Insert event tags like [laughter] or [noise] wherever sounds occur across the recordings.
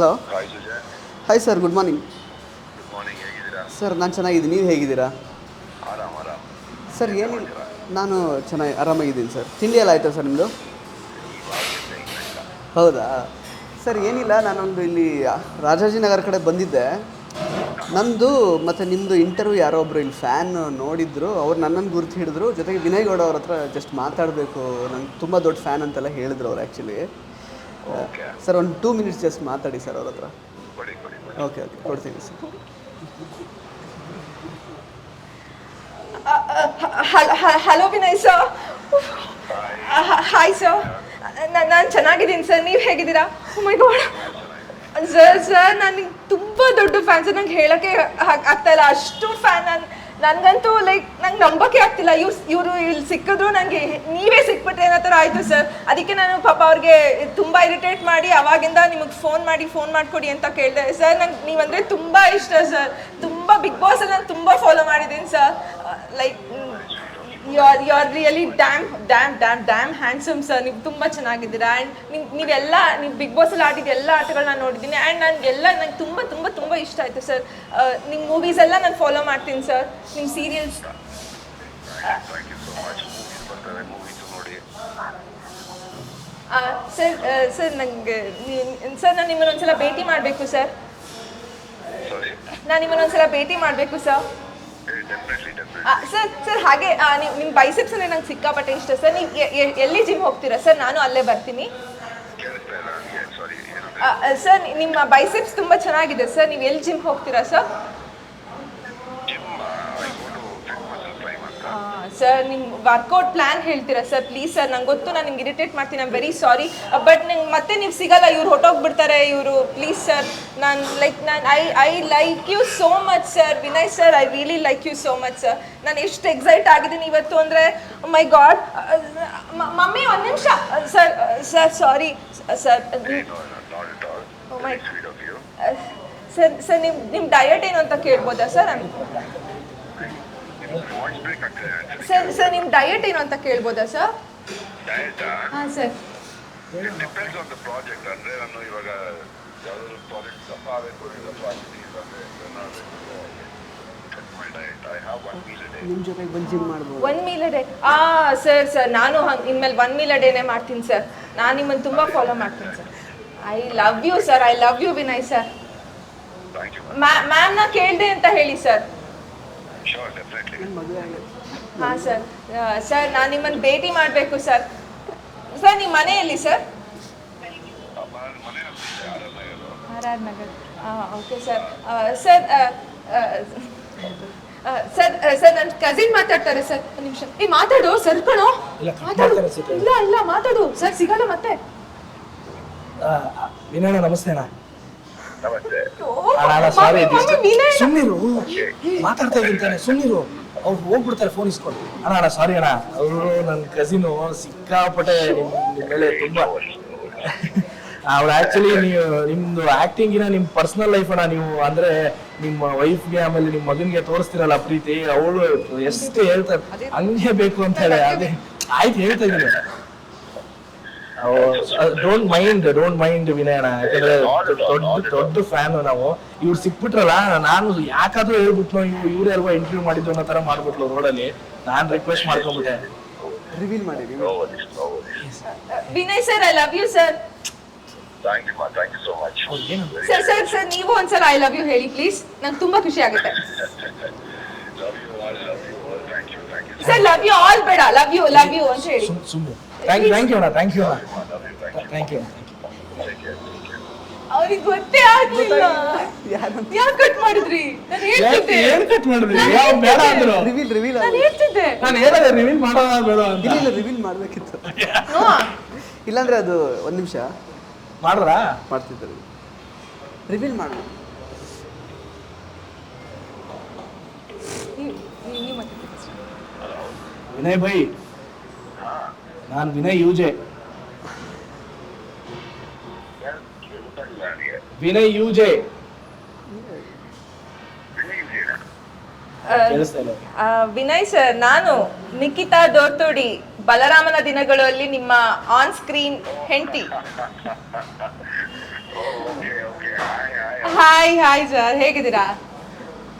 Hello. Hi sir good morning sir ನಾನು ಚೆನ್ನಾಗಿದ್ದೀನಿ. ನೀವು ಹೇಗಿದ್ದೀರಾ? ಸರ್ ಏನು ನಾನು ಚೆನ್ನಾಗಿ ಆರಾಮಾಗಿದ್ದೀನಿ ಸರ್ ತಿಂಡಿ ಎಲ್ಲ ಆಯಿತಾ ಸರ್ ನಿಮ್ಮದು ಹೌದಾ? ಸರ್ ಏನಿಲ್ಲ. ನಾನೊಂದು ಇಲ್ಲಿ ರಾಜಾಜಿನಗರ ಕಡೆ ಬಂದಿದ್ದೆ. ನಂದು ಮತ್ತು ನಿಮ್ಮದು ಇಂಟರ್ವ್ಯೂ ಯಾರೋ ಒಬ್ಬರು ಇಲ್ಲಿ ಫ್ಯಾನ್ ನೋಡಿದ್ರು ಅವ್ರು ನನ್ನನ್ನು ಗುರುತು ಹಿಡಿದ್ರು. ಜೊತೆಗೆ ವಿನಯ್ ಗೌಡ ಅವ್ರ ಹತ್ರ ಜಸ್ಟ್ ಮಾತಾಡಬೇಕು. ನಂಗೆ ತುಂಬ ದೊಡ್ಡ ಫ್ಯಾನ್ ಅಂತೆಲ್ಲ ಹೇಳಿದ್ರು ಅವ್ರು ಆ್ಯಕ್ಚುಲಿ ಸರ್ ಒಂದು ಟೂ ಮಿನಿಟ್ಸ್ ಜಸ್ಟ್ ಮಾತಾಡಿ ಸರ್ ಅವ್ರ ಹತ್ರ. ಓಕೆ ಓಕೆ ಕೊಡ್ತೀನಿ sir hello Vinay sir hi sir ನಾನು ಚೆನ್ನಾಗಿದ್ದೀನಿ ಸರ್ ನೀವು ಹೇಗಿದ್ದೀರಾ? ಮೈ ಗಾಡ್ ಸರ್ ಸರ್ ನನಗೆ ತುಂಬ ದೊಡ್ಡ ಫ್ಯಾನ್ ಸರ್ ನಂಗೆ ಹೇಳೋಕ್ಕೆ ಆಗ್- ಆಗ್ತಾ ಇಲ್ಲ. ಅಷ್ಟು ಫ್ಯಾನ್ ನಾನು ನನಗಂತೂ ಲೈಕ್ ನಂಗೆ ನಂಬಕ್ಕೆ ಆಗ್ತಿಲ್ಲ ಇವ್ರು ಇವರು ಇಲ್ಲಿ ಸಿಕ್ಕಿದ್ರು ನನಗೆ ನೀವೇ ಸಿಕ್ಬಿಟ್ರೆ ಅನ್ನೋ ಥರ ಆಯಿತು ಸರ್. ಅದಕ್ಕೆ ನಾನು ಪಾಪ ಅವ್ರಿಗೆ ತುಂಬ ಇರಿಟೇಟ್ ಮಾಡಿ ಅವಾಗಿಂದ ನಿಮಗೆ ಫೋನ್ ಮಾಡಿ, ಫೋನ್ ಮಾಡಿಕೊಡಿ ಅಂತ ಕೇಳಿದೆ. ಸರ್, ನಂಗೆ ನೀವಂದರೆ ತುಂಬ ಇಷ್ಟ ಸರ್. ತುಂಬ ಬಿಗ್ ಬಾಸಲ್ಲಿ ನಾನು ತುಂಬ ಫಾಲೋ ಮಾಡಿದ್ದೀನಿ sir. Like you are you are really damn damn damn damn handsome sir. ನೀವು ತುಂಬ ಚೆನ್ನಾಗಿದ್ದೀರಾ. ಆ್ಯಂಡ್ ನೀವು ನೀವೆಲ್ಲ, ನೀವು ಬಿಗ್ ಬಾಸಲ್ಲಿ ಆಡಿದ ಎಲ್ಲ ಆಟಗಳನ್ನ ನೋಡಿದ್ದೀನಿ. ಆ್ಯಂಡ್ ನನಗೆಲ್ಲ, ನಂಗೆ ತುಂಬ ತುಂಬ ತುಂಬ ಇಷ್ಟ ಆಯಿತು ಸರ್. ನಿಮ್ಮ ಮೂವೀಸ್ ಎಲ್ಲ ನಾನು ಫಾಲೋ ಮಾಡ್ತೀನಿ ಸರ್. ನಿಮ್ಮ serials thank you so much movies ಬರ್ತವೆ ಮೂವೀಸು ನೋಡಿ ಸರ್ ಸರ್ ನನಗೆ ಸರ್ ನಾನು ನಿಮ್ಮನ್ನ ಒಂದ್ಸಲ ಭೇಟಿ ಮಾಡಬೇಕು ಸರ್ ಸಾರಿ ನಾನು ನಿಮ್ಮನ್ನ ಒಂದ್ಸಲ ಭೇಟಿ ಮಾಡಬೇಕು sir definitely definitely sir sir ಹಾಗೆ ನೀವು ನಿಮ್ಮ ಬೈಸೆಪ್ಸ್ ಅಂದರೆ ನಂಗೆ ಸಿಕ್ಕಾಪಟ್ಟೆ ಇಷ್ಟ ಸರ್ ನೀವು ಎಲ್ಲಿ ಜಿಮ್ ಹೋಗ್ತೀರಾ ಸರ್ ನಾನು ಅಲ್ಲೇ ಬರ್ತೀನಿ. ಕೇಳಿಸ್ತಾ ಇಲ್ಲ ನನಗೆ ಸಾರಿ ಏನಂದ್ರೆ ಆ, ಆ, ಸರ್ ನಿಮ್ಮ ಬೈಸೆಪ್ಸ್ ತುಂಬ ಚೆನ್ನಾಗಿದೆ ಸರ್ ನೀವು ಎಲ್ಲಿ ಜಿಮ್ ಹೋಗ್ತೀರಾ sir gym I go to fit muscle prime ಅಂತ ಸರ್ ನಿಮ್ಮ ವರ್ಕೌಟ್ ಪ್ಲಾನ್ ಹೇಳ್ತೀರಾ? ಸರ್ ಪ್ಲೀಸ್ ಸರ್ ನಂಗೆ ಗೊತ್ತು ನಾನು ನಿಮ್ಗೆ ಇರಿಟೇಟ್ ಮಾಡ್ತೀನಿ. ಐಮ್ ವೆರಿ ಸಾರಿ ಬಟ್ ನಂಗೆ ಮತ್ತೆ ನೀವು ಸಿಗಲ್ಲ ಇವ್ರು ಹೊಟ್ಟೋಗ್ಬಿಡ್ತಾರೆ ಇವರು. ಪ್ಲೀಸ್ ಸರ್ ನಾನು ಲೈಕ್ ನಾನು I I like you so much sir Vinay sir I really like you so much sir ನಾನು ಎಷ್ಟು ಎಕ್ಸೈಟ್ ಆಗಿದ್ದೀನಿ ಇವತ್ತು ಅಂದರೆ ಮೈ ಗಾಡ್ ಮಮ್ಮಿ ಒಂದು ನಿಮಿಷ. Sir sir sorry sir sweet sir sir ನಿಮ್ಮ ನಿಮ್ಮ ಡಯಟ್ ಏನು ಅಂತ ಕೇಳ್ಬೋದಾ ಸರ್ ಆಗ್ತದೆ ಸರ್ ಸರ್ ನಿಮ್ಮ ಡಯಟ್ ಏನು ಅಂತ ಕೇಳ್ಬೋದಾ ಸರ್ ಡಯಟಾ ಹಾಂ sir it depends on the project ಅಂದರೆ ನಾನು ಇವಾಗ ಯಾವುದಾದ್ರು ಪ್ರಾಜೆಕ್ಟ್ ದಪ್ಪ ಆಗಬೇಕು ಹ್ಯಾವ್ ಒನ್ ಮೀಲ್ ಡೇ ಆ ಸರ್ ಸರ್ ನಾನು ಹಂಗೆ ಇನ್ಮೇಲೆ ಒನ್ ಮೀಲ್ ಅ ಡೇನೇ ಮಾಡ್ತೀನಿ ಸರ್ ನಾನು ನಿಮ್ಮನ್ನು ತುಂಬ ಫಾಲೋ ಮಾಡ್ತೀನಿ sir I love you sir I love you Vinay sir thank you ಮ್ಯಾಮ್ನ ಕೇಳಿದೆ ಅಂತ ಹೇಳಿ ಸರ್ ಶೋರ್ ಡೆಫಿನೆಟ್ಲಿ ಹಾಂ ಸರ್. ಸರ್ ನಾನು ನಿಮ್ಮನ್ನು ಭೇಟಿ ಮಾಡಬೇಕು ಸರ್. ಸರ್ ನಿಮ್ಮ ಮನೆಯಲ್ಲಿ sir R R Nagar. Okay sir. Sir sir sir ನನ್ನ ಕಸಿನ್ ಮಾತಾಡ್ತಾರೆ ಸರ್. ಒಂದು ನಿಮಿಷ. ಏ ಮಾತಾಡು ಸರ್ ಕಣೋ. ಮಾತಾಡು. ಇಲ್ಲ ಇಲ್ಲ ಮಾತಾಡು. ಸರ್ ಸಿಗಲ್ಲ ಮತ್ತೆ. ವಿನಯಣ್ಣ ನಮಸ್ತೆ ಅಣ್ಣ ನಮಸ್ತೆ. ಅಣ್ಣ ಅಣ್ಣ ಸಾರಿ ಸುಮ್ಮನಿರು ಮಾತಾಡ್ತಾ ಇದ್ದೀನಿ ತಾನೆ ಸುಮ್ಮನಿರು ಅವ್ರು ಹೋಗ್ಬಿಡ್ತಾರೆ ಫೋನ್ ಇಸ್ಕೊಂಡು. ಅಣ್ಣ ಅಣ್ಣ ಸಾರಿ ಅಣ್ಣ. ಅವರು ನನ್ನ ಕಸಿನು ಸಿಕ್ಕಾಪಟ್ಟೆ ನಿಮ್ ನಿಮ್ ಮೇಲೆ ತುಂಬಾ [laughs] ಅವ್ರು ಆಕ್ಚುಲಿ ನೀವು ನಿಮ್ದು ಆಕ್ಟಿಂಗಿನ ನಿಮ್ಮ ಪರ್ಸನಲ್ ಲೈಫ್ ಅಣ್ಣ ನೀವು. ಅಂದ್ರೆ ನಿಮ್ಮ ವೈಫ್ಗೆ ಆಮೇಲೆ ನಿಮ್ಮ ಮಗನ್ಗೆ ತೋರಿಸ್ತಿರಲ್ಲ ಪ್ರೀತಿ ಅವಳು ಎಷ್ಟು ಹೇಳ್ತಾರೆ ಹಂಗೆ ಬೇಕು ಅಂತ ಹೇಳಿ ಅದೇ ಆಯ್ತು ಹೇಳ್ತಾ ಇದ್ದೀನಿ. ಡೋಂಟ್ ಮೈಂಡ್ ಡೋಂಟ್ ಮೈಂಡ್ ವಿನಯಣ ಯಾಕಂದ್ರೆ ದೊಡ್ಡ ದೊಡ್ಡ ಫ್ಯಾನ್ ನಾವು. ಇವ್ರು ಸಿಕ್ಬಿಟ್ರಲ್ಲ ನಾನು ಯಾಕಾದ್ರೂ ಹೇಳ್ಬಿಟ್ನೋ ಇವ್ ಇವ್ರು ಅಲ್ವಾ ಇಂಟರ್ವ್ಯೂ ಮಾಡಿದ್ದು ಅನ್ನೋ ತರ ಮಾಡ್ಬಿಟ್ಲು ರೋಡಲ್ಲಿ ನಾನ್ ರಿಕ್ವೆಸ್ಟ್ ಮಾಡ್ಕೊಂಡ್ಬಿಟ್ಟೆ ರಿವೀಲ್ ಮಾಡಿ Vinay sir I love you sir thank you thank you so much sir sir sir ನೀವು ಒಂದ್ಸಲ ಐ ಲವ್ ಯು ಹೇಳಿ ಪ್ಲೀಸ್ ನಂಗೆ ತುಂಬಾ ಖುಷಿ ಆಗುತ್ತೆ. Love you all love you thank you thank you sir love you all ಬೇಡ. Love you love you ಅಂತ ಹೇಳಿ. ಸುಮ್ ಸುಮ್ಮನೆ ಥ್ಯಾಂಕ್ ಯು ಥ್ಯಾಂಕ್ ಯು ಅಣ್ಣ ಥ್ಯಾಂಕ್ ಯು ಅಣ್ಣ. ಯು ಥ್ಯಾಂಕ್ ಯು ಅವ್ರಿಗೆ ಗೊತ್ತೇ ಆಗ್ಲಿಲ್ಲ. ಯಾಕೆ ಕಟ್ ಮಾಡಿದ್ರಿ? ನಾನು ಹೇಳ್ತಿದ್ದೆ. ಏನ್ ಕಟ್ ಮಾಡಿದ್ರಿ? ಯಾವ ಬೇಡ ಅಂದ್ರು. ರಿವೀಲ್ ರಿವೀಲ್ ನಾನು ಹೇಳ್ತಿದ್ದೆ. ನಾನು ಹೇಳಿದೆ ರಿವೀಲ್ ಮಾಡೋಣ ಬೇಡ ಅಂತ. ಇಲ್ಲ ಇಲ್ಲ ರಿವೀಲ್ ಮಾಡಬೇಕಿತ್ತು. ನೋ ಇಲ್ಲಾಂದ್ರೆ ಅದು ಒಂದು ನಿಮಿಷ. ಮಾಡ್ರಾ ಮಾಡ್ತಿದ್ದರು ರಿವೀಲ್ ಮಾಡ. ವಿನಯ್ ಭೈ ನಾನು Vinay U J. Vinay U J. Vinay sir ನಾನು ನಿಖಿತಾ ದೋರ್ತೋಡಿ ಬಲರಾಮನ ದಿನಗಳಲ್ಲಿ ನಿಮ್ಮ ಆನ್ ಸ್ಕ್ರೀನ್ ಹೆಂಡತಿ. ಹಾಯ್ ಹಾಯ್ ಸರ್ ಹೇಗಿದ್ದೀರಾ?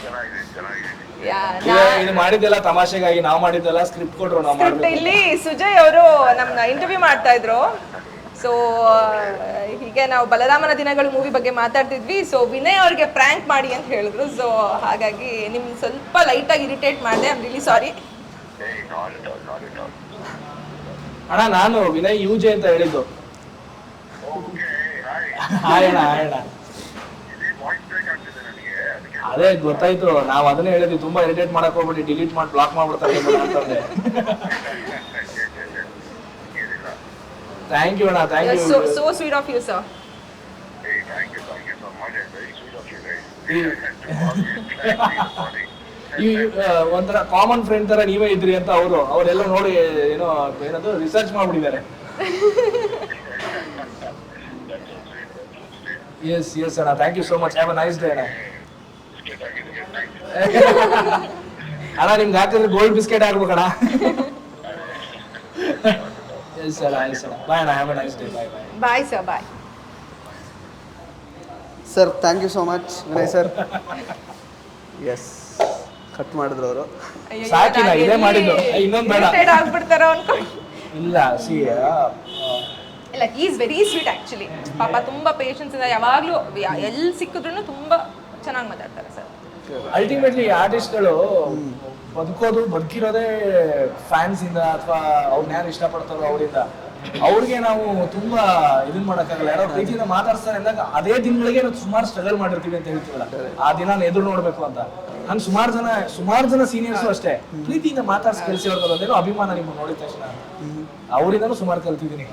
ಚೆನ್ನಾಗಿದೆ ಚೆನ್ನಾಗಿದೆ. ಯಾ ಇದು ಇದು ಮಾಡಿದ್ದೆಲ್ಲ ತಮಾಷೆಗಾಗಿ ನಾವು ಮಾಡಿದ್ದೆಲ್ಲ ಸ್ಕ್ರಿಪ್ಟ್ ಕೊಟ್ರು ನಾವು ಸ್ಕ್ರಿಪ್ಟ್ ಇಲ್ಲಿ ಸುಜಯ್ ಅವರು ನಮ್ನ ಇಂಟರ್ವ್ಯೂ ಮಾಡ್ತಾ ಇದ್ರು. ಸೊ ಹೀಗೆ ನಾವು ಬಲರಾಮನ ದಿನಗಳು ಮೂವಿ ಬಗ್ಗೆ ಮಾತಾಡ್ತಿದ್ವಿ. ಸೊ ವಿನಯ್ ಅವ್ರಿಗೆ ಪ್ರ್ಯಾಂಕ್ ಮಾಡಿ ಅಂತ ಹೇಳಿದ್ರು. ಸೊ ಹಾಗಾಗಿ ನಿಮ್ ಸ್ವಲ್ಪ ಲೈಟಾಗಿ ಇರಿಟೇಟ್ ಮಾಡಿದೆ. ಐಮ್ ರಿಲಿ ಸಾರಿ ಅಣ್ಣ ನಾನು ವಿನಯ್ ಯೂಜೆ ಅಂತ ಹೇಳಿದ್ದು. ಓಕೆ ಹಾಯ್ [laughs] ಹಾಯ್ ಅಣ್ಣ ಹಾಯ್ ಅಣ್ಣ ಇಲ್ಲಿ ವಾಯ್ಸ್ ಬ್ರೇಕ್ ಆಗ್ತಿದೆ ನನಗೆ ಅದಕ್ಕೆ ಅದೇ ಗೊತ್ತಾಯ್ತು ನಾವು ಅದನ್ನೇ ಹೇಳಿದ್ವಿ ತುಂಬಾ ಇರಿಟೇಟ್ ಮಾಡಕ್ ಹೋಗ್ಬಿಟ್ಟು ಡಿಲೀಟ್ ಮಾಡಿ ಬ್ಲಾಕ್ ಮಾಡ್ಬಿಡ್ತಾರೆ ಅಂತ ಅಂತಂದೆ ಥ್ಯಾಂಕ್ ಯು ಅಣ್ಣ thank you so sweet of you sir ಈ [laughs] ಆ, ಒಂಥರ ಕಾಮನ್ ಫ್ರೆಂಡ್ ತರ ನೀವೇ ಇದ್ರಿ ಅಂತ ಅವರು ಅವರೆಲ್ಲ ನೋಡಿ ಏನೋ ಏನದು ರಿಸರ್ಚ್ ಮಾಡ್ಬಿಟ್ಟಿದ್ದಾರೆ. [laughs] ಎಸ್ ಎಸ್ ಅಣ್ಣ thank you so much have a nice day ಅಣ್ಣ. ಅಣ್ಣ ನಿಮ್ಗೆ ಹಾಕಿದ್ರೆ ಗೋಲ್ಡ್ ಬಿಸ್ಕೆಟ್ ಹಾಕ್ಬೇಕಣ್ಣ. ಎಸ್ ಅಣ್ಣ ಎಸ್ ಅಣ್ಣ ಬಾಯ್ ಅಣ್ಣ have a nice day bye bye bye sir bye sir thank you so much Vinay sir yes cut ಮಾಡಿದ್ರು ಅವರು. ಸಾಕಿಲ್ಲ ಇದೇ ಮಾಡಿದ್ದು. ಇನ್ನೊಂದು ಬೇಡ. ಆಗ್ಬಿಡ್ತಾರೋ ಅನ್ಕೊಂಡು ಇಲ್ಲ ಸಿ ಇಲ್ಲ ಈಸ್ ವೆರಿ ಸ್ವೀಟ್ ಆಕ್ಚುಲಿ ಪಾಪ ತುಂಬಾ ಪೇಷನ್ಸ್ ಇಂದ ಯಾವಾಗ್ಲೂ ಎಲ್ಲಿ ಸಿಕ್ಕಿದ್ರು ತುಂಬಾ ಚೆನ್ನಾಗಿ ಮಾತಾಡ್ತಾರೆ ಸರ್ ಅಲ್ಟಿಮೇಟ್ಲಿ ಆರ್ಟಿಸ್ಟ್ಗಳು ಬದುಕೋದು ಬದುಕಿರೋದೇ ಫ್ಯಾನ್ಸ್ ಇಂದ ಅಥವಾ ಅವ್ರನ್ನ ಯಾರು ಇಷ್ಟಪಡ್ತಾರೋ ಅವರಿಂದ ಅವ್ರಿಗೆ ನಾವು ತುಂಬಾ ಇದನ್ ಮಾಡಕ್ಕಾಗಲ್ಲ. ಯಾರೋ ಪ್ರೀತಿಯಿಂದ ಮಾತಾಡ್ಸ್ತಾರೆ ಅಂದಾಗ ಅದೇ ದಿನಗಳಿಗೆ ನಾವು ಸುಮಾರು ಸ್ಟ್ರಗಲ್ ಮಾಡಿರ್ತೀವಿ ಅಂತ ಹೇಳ್ತೀವಲ್ಲ. ಆ ದಿನ ಎದುರು ನೋಡ್ಬೇಕು ಅಂತ. ನಾನು ಸುಮಾರು ಜನ ಸುಮಾರು ಜನ ಸೀನಿಯರ್ಸ್ ಅಷ್ಟೇ. ಪ್ರೀತಿಯಿಂದ ಮಾತಾಡ್ಸಿ ಕಲಿಸಿ ಅವ್ರದ್ದು ಅಭಿಮಾನ ನಿಮ್ಗೆ ನೋಡಿದ ತಕ್ಷಣ. ಅವರಿಂದನೂ ಸುಮಾರು ಕಲ್ತಿದ್ದೀನಿ.